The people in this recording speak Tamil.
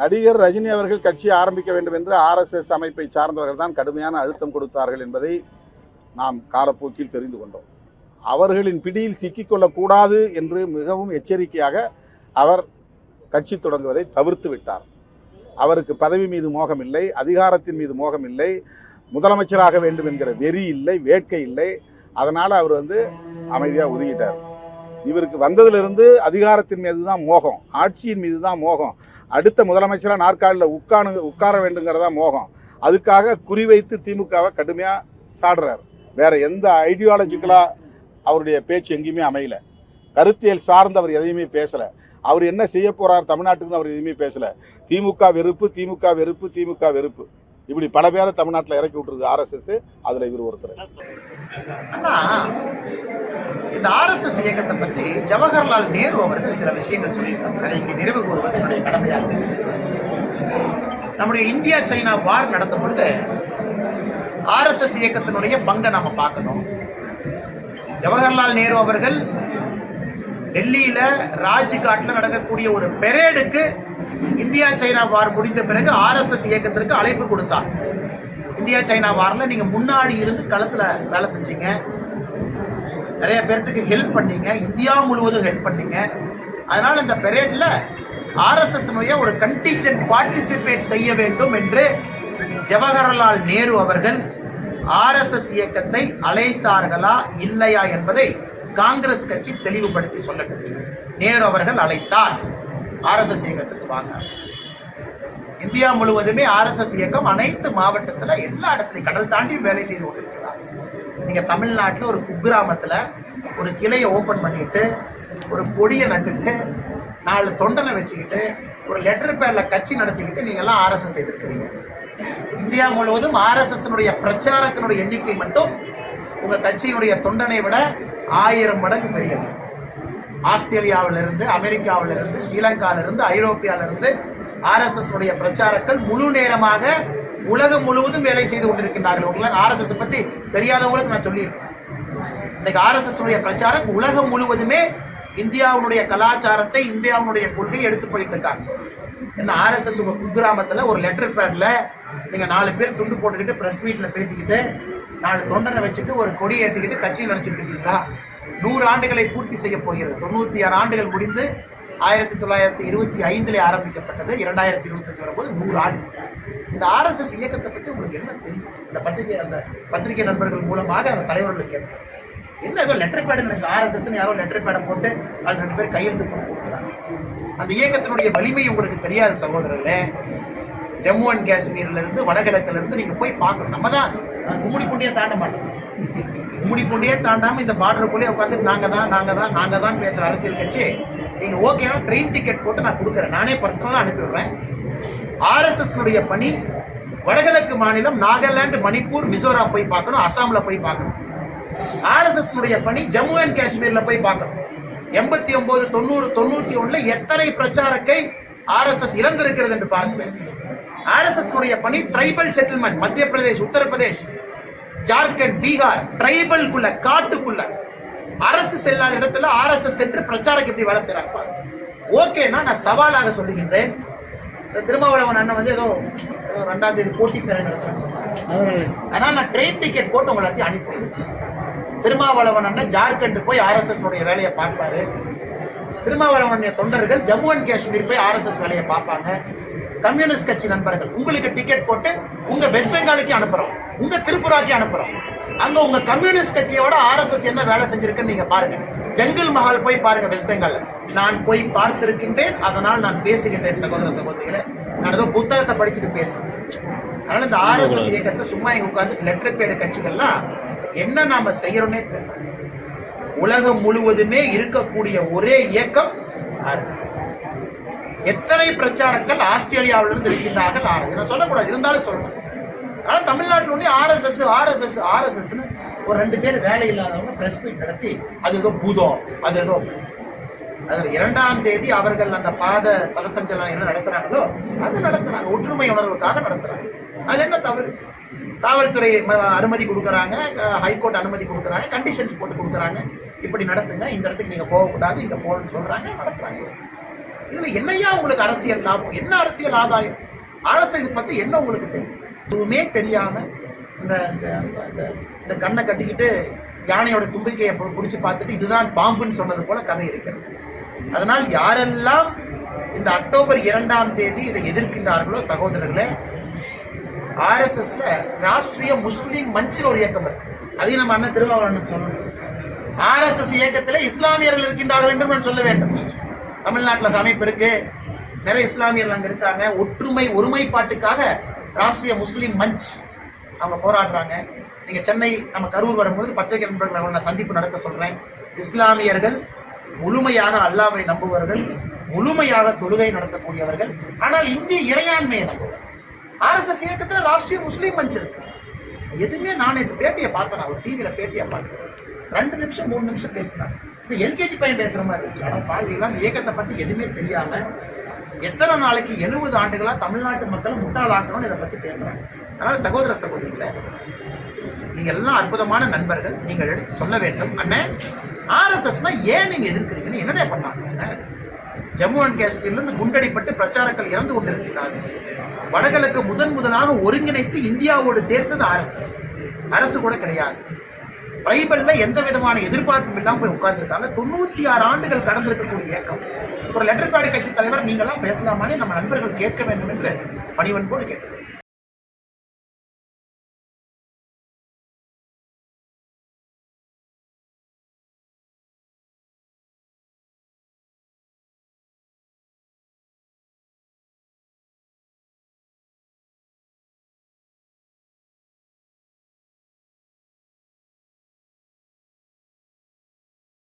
நடிகர் ரஜினி அவர்கள் கட்சி ஆரம்பிக்க வேண்டும் என்று ஆர்எஸ்எஸ் அமைப்பை சார்ந்தவர்கள் தான் கடுமையான அழுத்தம் கொடுத்தார்கள் என்பதை நாம் காலப்போக்கில் தெரிந்து கொண்டோம். அவர்களின் பிடியில் சிக்கிக்கொள்ளக்கூடாது என்று மிகவும் எச்சரிக்கையாக அவர் கட்சி தொடங்குவதை தவிர்த்து விட்டார். அவருக்கு பதவி மீது மோகம் இல்லை அதிகாரத்தின் மீது மோகம் இல்லை முதலமைச்சராக வேண்டும் என்கிற வெறி இல்லை வேட்கை இல்லை. அதனால் அவர் வந்து அமைதியாக ஒதுங்கிட்டார். இவருக்கு வந்ததிலிருந்து அதிகாரத்தின் மீது தான் மோகம் ஆட்சியின் மீது தான் மோகம். அடுத்த முதலமைச்சராக நாற்காலியில் உட்கானு உட்கார வேண்டுங்கிறதா மோகம். அதுக்காக குறிவைத்து திமுகவை கடுமையாக சாடுறார். வேற எந்த ஐடியாலஜிக்கலாக அவருடைய பேச்சு எங்கேயுமே அமையல. கருத்தியல் சார்ந்து அவர் எதையுமே பேசலை. அவர் என்ன செய்ய போகிறார் தமிழ்நாட்டுக்குன்னு அவர் எதுவுமே பேசலை. திமுக வெறுப்பு திமுக வெறுப்பு திமுக வெறுப்பு. இப்படி பல பேரை தமிழ்நாட்டில் இறக்கி விட்டுருது ஆர்எஸ்எஸ் அதில் இவர் ஒருத்தர். இந்த ஆர்எஸ்எஸ் இயக்கத்தை பத்தி ஜவஹர்லால் நேரு அவர்கள் சில விஷயங்கள் சொல்லியிருக்காங்க. அதை இங்கே நிறைவு கூறுவது என்னுடைய கடமையாக நம்முடைய இந்தியா சைனா வார் நடத்தும் பொழுது ஆர்எஸ்எஸ் இயக்கத்தினுடைய பங்கை நாம பார்க்கணும். ஜவஹர்லால் நேரு அவர்கள் டெல்லியில ராஜ்காட்ல நடக்கக்கூடிய ஒரு பெரேடுக்கு இந்தியா சைனா வார் முடிந்த பிறகு ஆர்எஸ்எஸ் இயக்கத்திற்கு அழைப்பு கொடுத்தார். இந்தியா சைனா வாரில் நீங்கள் முன்னாடி இருந்து களத்தில் வேலை செஞ்சீங்க. நிறைய பேர்த்துக்கு ஹெல்ப் பண்ணீங்க. இந்தியா முழுவதும் ஹெல்ப் பண்ணீங்க. அதனால் இந்த பெரேடில் ஆர்எஸ்எஸ் ஒரு கண்டிஜென்ட் பார்ட்டிசிபேட் செய்ய வேண்டும் என்று ஜவஹர்லால் நேரு அவர்கள் ஆர்எஸ்எஸ் இயக்கத்தை அழைத்தார்களா இல்லையா என்பதை காங்கிரஸ் கட்சி தெளிவுபடுத்தி சொல்லட்டும். நேரு அவர்கள் அழைத்தார். ஆர்எஸ்எஸ் இயக்கத்துக்கு வாங்க. இந்தியா முழுவதுமே ஆர்எஸ்எஸ் இயக்கம் அனைத்து மாவட்டத்தில் எல்லா இடத்துலையும் கடல் தாண்டி வேலை செய்து கொண்டிருக்கு. நீங்கள் தமிழ்நாட்டில் ஒரு குக்கிராமத்தில் ஒரு கிளையை ஓப்பன் பண்ணிட்டு ஒரு கொடியை நட்டுட்டு நாலு தொண்டனை வச்சுக்கிட்டு ஒரு லெட்டர் பேரில் கட்சி நடத்திக்கிட்டு நீங்கள்லாம் ஆர்எஸ்எஸ் எதிர்க்கிறீங்க இந்தியா முழுவதும் ஆர்எஸ்எஸ்னுடைய பிரச்சாரத்தினுடைய எண்ணிக்கை மட்டும் உங்கள் கட்சியினுடைய தொண்டனை விட ஆயிரம் மடங்கு பெரியது. ஆஸ்திரேலியாவிலிருந்து அமெரிக்காவிலிருந்து ஸ்ரீலங்காவிலிருந்து ஐரோப்பியாவிலிருந்து ஆர்எஸ்எஸ் உடைய பிரச்சாரங்கள் முழு நேரமாக உலகம் முழுவதும் வேலை செய்து கொண்டிருக்கின்றார்கள். உங்களுக்கு ஆர்எஸ்எஸ் பத்தி தெரியாதவங்களுக்கு நான் சொல்லியிருக்கேன். இன்னைக்கு ஆர்எஸ்எஸ் உடைய பிரச்சாரம் உலகம் முழுவதுமே இந்தியாவுடைய கலாச்சாரத்தை இந்தியாவுடைய கொள்கை எடுத்து போயிட்டு இருக்காங்க. என்ன ஆர்எஸ்எஸ் உங்க குக்கிராமத்தில் ஒரு லெட்டர் பேட்ல நீங்க நாலு பேர் துண்டு போட்டுக்கிட்டு பிரஸ் மீட்ல பேசிக்கிட்டு நாலு தொண்டரை வச்சுட்டு ஒரு கொடி ஏற்றிக்கிட்டு கட்சியில் நினைச்சிட்டு இருக்கீங்களா நூறு ஆண்டுகளை பூர்த்தி செய்ய போகிறது. தொண்ணூத்தி ஆறு ஆண்டுகள் முடிந்து ஆயிரத்தி தொள்ளாயிரத்தி இருபத்தி ஐந்திலே ஆரம்பிக்கப்பட்டது. இரண்டாயிரத்தி இருபத்தஞ்சு வரும்போது நூறு ஆண்டு. இந்த ஆர்எஸ்எஸ் இயக்கத்தை பற்றி உங்களுக்கு என்ன தெரியும்? இந்த பத்திரிகை அந்த பத்திரிகை நண்பர்கள் மூலமாக அந்த தலைவர்களுக்கு கேட்கிறேன் என்ன ஏதோ லெட்டர் பேட் ஆர்எஸ்எஸ்ன்னு யாரோ லெட்டர் பேடை போட்டு அது ரெண்டு பேர் கையெழுத்து போட்டு கொடுக்குறாங்க அந்த இயக்கத்தினுடைய வலிமை உங்களுக்கு தெரியாத சகோதரர்களே. ஜம்மு அண்ட் காஷ்மீர்லேருந்து வடகிழக்குலேருந்து நீங்கள் போய் பார்க்கணும். நம்ம தான் கும்முடி பூண்டியை தாண்ட மாட்டோம். கும்மிடி பூண்டியே இந்த பார்டருக்குள்ளேயே உட்காந்து நாங்கள் தான் நாங்கள் தான் நாங்கள் தான் பேசுற அரசியல் கட்சி நீங்கள் ஓகேனா ட்ரெயின் டிக்கெட் போட்டு நான் கொடுக்குறேன். நானே பர்சனலாக அனுப்பிவிடுறேன் ஆர்எஸ்எஸ்னுடைய பணி வடகிழக்கு மாநிலம் நாகாலாந்து மணிப்பூர் மிசோரம் போய் பார்க்கணும் அசாமில் போய் பார்க்கணும். ஆர்எஸ்எஸ்னுடைய பணி ஜம்மு அண்ட் காஷ்மீரில் போய் பார்க்கணும். எண்பத்தி ஒன்பது தொண்ணூறு தொண்ணூற்றி ஒன்றில் எத்தனை பிரச்சாரக்கை ஆர்எஸ்எஸ் இறந்திருக்கிறது என்று பார்க்கிறேன் ஆர்எஸ்எஸ் உடைய பணி ட்ரைபல் செட்டில்மெண்ட் மத்திய பிரதேஷ் உத்தரப்பிரதேஷ் ஜார்க்கண்ட் பீகார் ட்ரைபல்குள்ள காட்டுக்குள்ள. அரசு செல்லாத இடத்துல ஆர்எஸ்எஸ் சென்று பிரச்சாரக்கு எப்படி வேலை செய்யறாங்க. ஓகேன்னா நான் சவாலாக சொல்லுகின்றேன். திருமாவளவன் அண்ணன் வந்து ஏதோ ரெண்டாம் தேதி போட்டி பேர அதனால நான் ட்ரெயின் டிக்கெட் போட்டு உங்களை எல்லாத்தையும் அனுப்பிடுவேன் திருமாவளவன் அண்ணன் ஜார்க்கண்ட் போய் ஆர்எஸ்எஸ் உடைய வேலையை பார்ப்பாரு. திருமாவளவனுடைய தொண்டர்கள் ஜம்மு அண்ட் காஷ்மீர் போய் ஆர்எஸ்எஸ் வேலையை பார்ப்பாங்க. கம்யூனிஸ்ட் கட்சி நண்பர்கள் உங்களுக்கு டிக்கெட் போட்டு உங்க வெஸ்ட் பெங்காலுக்கு அனுப்புறோம். உங்க திரிபுராக்கு அனுப்புறோம். அங்க உங்க கம்யூனிஸ்ட் கட்சியோட ஆர்எஸ்எஸ் என்ன வேலை செஞ்சிருக்குன்னு நீங்க பாருங்க. ஜங்கிள் மஹால் போய் பாருங்க வெஸ்ட் பெங்கால்ல. நான் போய் பார்த்திருக்கின்றேன் அதனால் நான் பேசுகின்றேன் சகோதர சகோதரிகளே. நான் ஏதோ புத்தகத்தை படிச்சுட்டு பேசுறேன். அதனால இந்த ஆர்எஸ்எஸ் இயக்கத்தை சும்மா இங்க உட்கார்ந்து லெட்டர் பேடு கட்சிகள்லாம் என்ன நாம செய்யறோம்னே தெரியல. உலகம் முழுவதுமே இருக்கக்கூடிய ஒரே இயக்கம் RSS. எத்தனை பிரச்சாரங்கள் ஆஸ்திரேலியாவில இருந்து இருக்கின்றார்கள் ஆர்எஸ் நான் சொல்லக்கூடாது இருந்தாலும் சொல்லணும். ஆனால் தமிழ்நாட்டில் ஒன்று ஆர்எஸ்எஸ் ஆர்எஸ்எஸ் ஆர்எஸ்எஸ்னு ஒரு ரெண்டு பேர் வேலை இல்லாதவங்க ப்ரெஸ் மீட் நடத்தி அது ஏதோ பூதம் அது ஏதோ அதில் இரண்டாம் தேதி அவர்கள் அந்த பாத பதசஞ்சலம் என்ன நடத்துகிறாங்களோ அது நடத்துகிறாங்க ஒற்றுமை உணர்வுக்காக நடத்துகிறாங்க அது என்ன தவறு? காவல்துறை ம- அனுமதி கொடுக்குறாங்க ஹைகோர்ட் அனுமதி கொடுக்குறாங்க கண்டிஷன்ஸ் போட்டு கொடுக்குறாங்க. இப்படி நடத்துங்க இந்த இடத்துக்கு நீங்கள் போகக்கூடாது இங்கே போகணும்னு சொல்கிறாங்க நடத்துகிறாங்க இதில் என்னையா உங்களுக்கு அரசியல் லாபம்? என்ன அரசியல் ஆதாயம்? இது பற்றி என்ன உங்களுக்கு தெரியும்? எதுவுமே தெரியாமல் இந்த இந்த இந்த கண்ணை கட்டிக்கிட்டு யானையோட தும்பிக்கையை பிடிச்சி பார்த்துட்டு இதுதான் பாம்புன்னு சொன்னது போல கதை இருக்கிறது. அதனால் யாரெல்லாம் இந்த அக்டோபர் இரண்டாம் தேதி இதை எதிர்க்கின்றார்களோ சகோதரர்களே ஆர்எஸ்எஸ்ல ராஷ்டிரிய முஸ்லீம் மஞ்சில் ஒரு இயக்கம் இருக்கு. அதையும் நம்ம அண்ணன் திருவாவூரன் சொல்லணும் ஆர்எஸ்எஸ் இயக்கத்தில் இஸ்லாமியர்கள் இருக்கின்றார்கள் என்றும் நான் சொல்ல வேண்டும். தமிழ்நாட்டில் அமைப்பு இருக்கு. நிறைய இஸ்லாமியர்கள் அங்கே இருக்காங்க. ஒற்றுமை ஒருமைப்பாட்டுக்காக ராஷ்டிரிய முஸ்லீம் மஞ்ச் அவங்க போராடுறாங்க. நீங்கள் சென்னை நம்ம கரூர் வரும்பொழுது பத்திரிகை நண்பர்களை நான் சந்திப்பு நடத்த சொல்கிறேன் இஸ்லாமியர்கள் முழுமையாக அல்லாவை நம்புவர்கள் முழுமையாக தொழுகை நடத்தக்கூடியவர்கள் ஆனால் இந்திய இறையாண்மையை நம்புவார். ஆர்எஸ்எஸ் இயக்கத்தில் ராஷ்டிரிய முஸ்லீம் மஞ்ச் இருக்கு. எதுவுமே நான் இந்த பேட்டியை பார்த்தேன். நான் ஒரு டிவியில் பேட்டியை பார்த்தேன். ரெண்டு நிமிஷம் மூணு நிமிஷம் பேசினாங்க இந்த எல்கேஜி பையன் பேசுகிற மாதிரி இருந்துச்சு. ஆனால் பாவிலாம் இந்த இயக்கத்தை பற்றி எதுவுமே தெரியாமல் எத்தனை நாளைக்கு எழுபது ஆண்டுகளாக தமிழ்நாட்டு மக்களை முட்டாளாக்கணும்னு இதை பற்றி பேசுகிறாங்க அதனால் சகோதர சகோதரிகளை நீங்கள் எல்லாம் அற்புதமான நண்பர்கள். நீங்கள் எடுத்து சொல்ல வேண்டும். அண்ணன் ஆர்எஸ்எஸ்னா ஏன் நீங்கள் எதிர்க்கிறீங்கன்னு என்னென்ன பண்ணாங்க? ஜம்மு அண்ட் காஷ்மீர்லேருந்து குண்டடிப்பட்டு பிரச்சாரங்கள் இறந்து கொண்டிருக்கிறார்கள் வடகிழக்கு முதன் முதலாக ஒருங்கிணைத்து இந்தியாவோடு சேர்த்தது ஆர்எஸ்எஸ் அரசு கூட கிடையாது. பைபிள்ல எந்த விதமான எதிர்பார்ப்பும் இல்லாமல் போய் உட்கார்ந்துருக்காங்க. தொண்ணூற்றி ஆறு ஆண்டுகள் கடந்திருக்கக்கூடிய இயக்கம். ஒரு லெட்டர் பேடு கட்சி தலைவர் நீங்களாம் பேசலாமான்னு நம்ம நண்பர்கள் கேட்க வேண்டும் என்று பணிவன்போடு கேட்கிறேன்